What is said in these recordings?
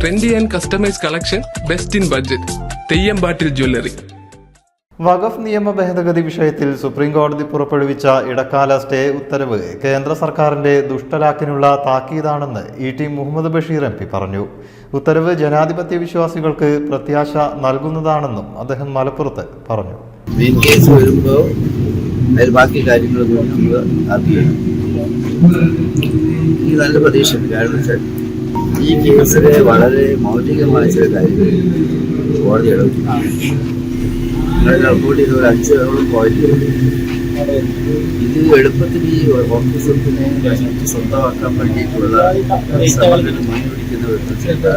Trendy and customise collection best in budget Theyyampattil jewellery Waqf നിയമ ഭേദഗതി വിഷയത്തിൽ supreme കോടതി പുറപ്പെടുവിച്ച ഇടക്കാല സ്റ്റേ ഉത്തരവ് കേന്ദ്ര സർക്കാരിന്റെ ദുഷ്ടലാക്കിനുള്ള താക്കീതാണെന്ന് E T Muhammad Basheer M P പറഞ്ഞു. ഉത്തരവ് ജനാധിപത്യ വിശ്വാസികൾക്ക് പ്രത്യാശ നൽകുന്നതാണെന്നും അദ്ദേഹം മലപ്പുറത്ത് പറഞ്ഞു. മെയിൻ കേസ് വരുമ്പോൾ അതിൽ ബാക്കി കാര്യങ്ങൾ നമ്മൾ നല്ല പ്രതീക്ഷ കാരണം ഈ കേസിലെ വളരെ മൗലികമായ ചില കാര്യങ്ങൾ കോടതി ഇടപെട്ടു നിങ്ങളുടെ റിപ്പോർട്ട് ചെയ്ത ഒരു അഞ്ചോളം പോയിന്റ് ഇത് എളുപ്പത്തിൽ ഈ ഓഫീസത്തിനെ സ്വന്തമാക്കാൻ വേണ്ടിയിട്ടുള്ള ശ്രമങ്ങൾ മുൻപിടിക്കുന്ന ഒരു ചില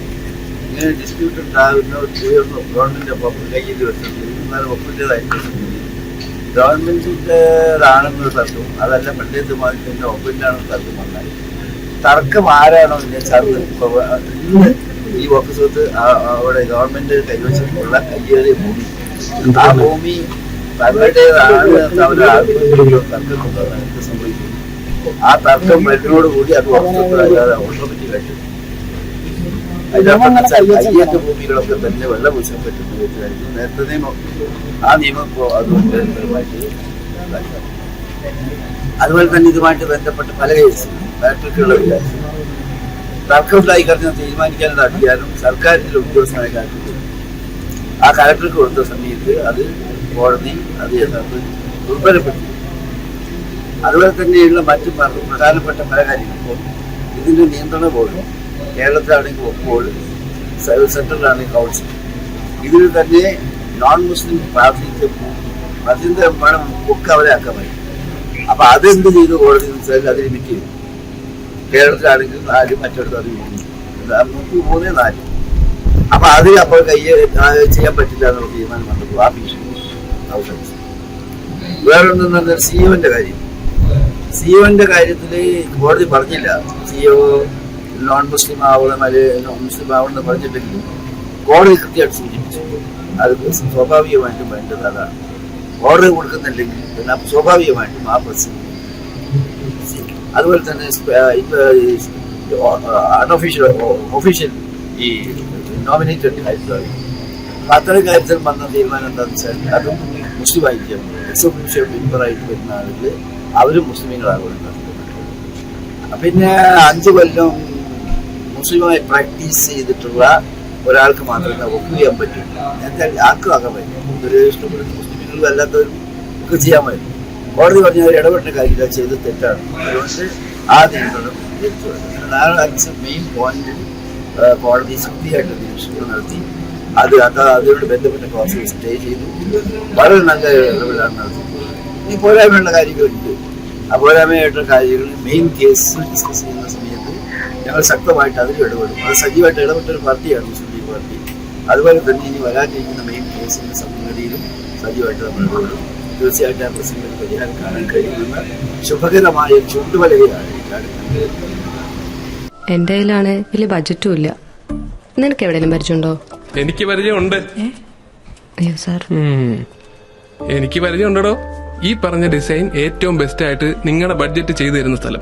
ഇങ്ങനെ ഡിസ്പ്യൂട്ട് ഉണ്ടാകുന്ന ഉയർന്നു തീർന്നു ഗവൺമെന്റ് ഒപ്പം കയ്യിൽ വെച്ചിട്ട് എന്നാൽ ഒപ്പിന്റെതായിട്ട് ഗവൺമെന്റിന്റെതാണെന്നൊരു തർക്കം. അതല്ല പണ്ഡിതമാരുടെ ഒപ്പിന്റെയാണെന്ന് തർക്കം വന്നാൽ തർക്കം ആരാണോ ഇതിനെ ഇപ്പൊ ഇന്ന് ഈ ഓഫീസത്ത് അവിടെ ഗവൺമെന്റ് കൈവശമുള്ള കയ്യേറിയ ഭൂമി. ആ ഭൂമി തങ്ങളുടേതാണ് എന്ത് ആ തർക്കം വരുന്നതോടുകൂടി അത് ഓഫീസത്ത് ഓട്ടോമാറ്റിക്കായിട്ട് അതിനകത്ത് അയ്യത്ത ഭൂമികളൊക്കെ തന്നെ വെള്ളം വീഴ്ചാൻ പറ്റുന്ന വിധത്തിലായിരുന്നു നേരത്തെ നിയമം ആ നിയമം ഇപ്പോൾ അതുകൊണ്ട് നിരന്തരമായിട്ട് ഇതാക്കാം. അതുപോലെ തന്നെ ഇതുമായിട്ട് ബന്ധപ്പെട്ട് പല കേസ് ഫാക്ടറിക്കുള്ള വിചാരിച്ചു തർക്കമുണ്ടായി കഴിഞ്ഞാൽ തീരുമാനിക്കാനുള്ള അധികാരം സർക്കാരിന്റെ ഉദ്യോഗസ്ഥനായ കളക്ടർക്ക് ആ കളക്ടർക്ക് കൊടുത്ത സമയത്ത് അത് കോടതി അത് യഥാർത്ഥ ദുർബലപ്പെട്ടു അതുപോലെ തന്നെയുള്ള മറ്റു പ്ര- പ്രധാനപ്പെട്ട പല കാര്യങ്ങൾക്കും ഇതിന്റെ നിയന്ത്രണ ബോർഡ് കേരളത്തിലാണെങ്കിൽ ഒപ്പോൾ സെൻട്രലാണെങ്കിൽ കൗൺസിൽ ഇതിൽ തന്നെ നോൺ മുസ്ലിം പ്രാതിനിധ്യം പ്രാതിനിധ്യം വേണം ഒക്കെ അവരെ പറ്റും അപ്പൊ അതെന്ത് ചെയ്തു കോടതി വെച്ചാൽ അത് ലിമിറ്റ് ചെയ്തു. കേരളത്തിലാണെങ്കിൽ നാല് മറ്റിടത്ത് അത് മൂന്ന് മൂന്ന് നാല്. അപ്പൊ അത് അപ്പോൾ കയ്യെ ചെയ്യാൻ പറ്റില്ല എന്നുള്ള തീരുമാനം വന്നപ്പോൾ ആ ഭീഷണി വേറൊന്നും പറഞ്ഞാൽ സിഒന്റെ കാര്യം. സിഇഒന്റെ കാര്യത്തിൽ കോടതി പറഞ്ഞില്ല. സിഒ നോൺ മുസ്ലിം ആവണം അല്ലെങ്കിൽ മുസ്ലിം ആവണം എന്ന് പറഞ്ഞിട്ടെങ്കിലും കോടതി കൃത്യമായിട്ട് സൂചിപ്പിച്ചു. അത് സ്വാഭാവികമായിട്ടും വേണ്ടത് അതാണ്. ഓർഡർ കൊടുക്കുന്നില്ലെങ്കിൽ പിന്നെ സ്വാഭാവികമായിട്ടും ആ പ്രശ്നം അതുപോലെ തന്നെ അൺഒഫീഷ്യൽ ഒഫീഷ്യൽ ഈ നോമിനേറ്റഡ് ആയിട്ടുള്ള അത്തരം കാര്യത്തിൽ വന്ന തീരുമാനം എന്താണെന്ന് വെച്ചാൽ അതും മുസ്ലിം ആയിരിക്കും. എക്സോഫീഷ്യൽ മെമ്പറായിട്ട് വരുന്ന ആളുകൾ അവരും മുസ്ലിങ്ങളാകുന്നത് പിന്നെ അഞ്ച് കൊല്ലം മുസ്ലിമായി പ്രാക്ടീസ് ചെയ്തിട്ടുള്ള ഒരാൾക്ക് മാത്രമേ വർക്ക് ചെയ്യാൻ പറ്റൂ. എന്നാൽ ആർക്കും ആക്കാൻ പറ്റും ഇഷ്ടപ്പെടുന്ന മുസ്ലിമുകളും അല്ലാത്തവരും ഒക്കെ ചെയ്യാൻ പറ്റും കോടതി പറഞ്ഞ ഒരു ഇടപെട്ട കാര്യമില്ല ചെയ്ത് തെറ്റാണ്. അതുകൊണ്ട് ആ നിയന്ത്രണം അതാണ് മെയിൻ പോയിന്റ് കോടതി ശക്തിയായിട്ട് നിരീക്ഷണം നടത്തി. അത് അത് അതിനോട് ബന്ധപ്പെട്ട ക്ലാസുകൾ സ്റ്റേ ചെയ്തു. വളരെ നല്ല ഇടപെടലാണ് നടത്തി ഇനി പോരായ്മയുള്ള കാര്യങ്ങളുണ്ട്. ആ പോരായ്മയായിട്ടുള്ള കാര്യങ്ങൾ മെയിൻ കേസ് ഡിസ്കസ് ചെയ്യുന്ന സമയത്ത് ഞങ്ങൾ ശക്തമായിട്ട് അതിൽ ഇടപെടും. അത് സജീവമായിട്ട് ഇടപെട്ട ഒരു പാർട്ടിയാണ് മുസ്ലിം ലീഗ് പാർട്ടി. അതുപോലെ തന്നെ ഇനി വരാനിരിക്കുന്ന മെയിൻ കേസിന്റെ സംഗതിയിലും സജീവമായിട്ട് നമ്മൾ ഇടപെടും. തീർച്ചയായിട്ടും ആ പ്രശ്നങ്ങൾ പരിഹാരം കാണാൻ കഴിയുന്ന ശുഭകരമായ ചൂണ്ടുവലകയാണ് എന്റെ കയ്യിലാണ് വലിയ ബജറ്റും ഇല്ല. നിനക്ക് എവിടെയെങ്കിലും പരിചയമുണ്ടോ? എനിക്ക് പരിചയമുണ്ട്. അയ്യോ സാർ. എനിക്ക് പരിചയമുണ്ടോ ഈ പറഞ്ഞ ഡിസൈൻ ഏറ്റവും ബെസ്റ്റ് ആയിട്ട് നിങ്ങളുടെ ബഡ്ജറ്റ് ചെയ്തു തരുന്ന സ്ഥലം.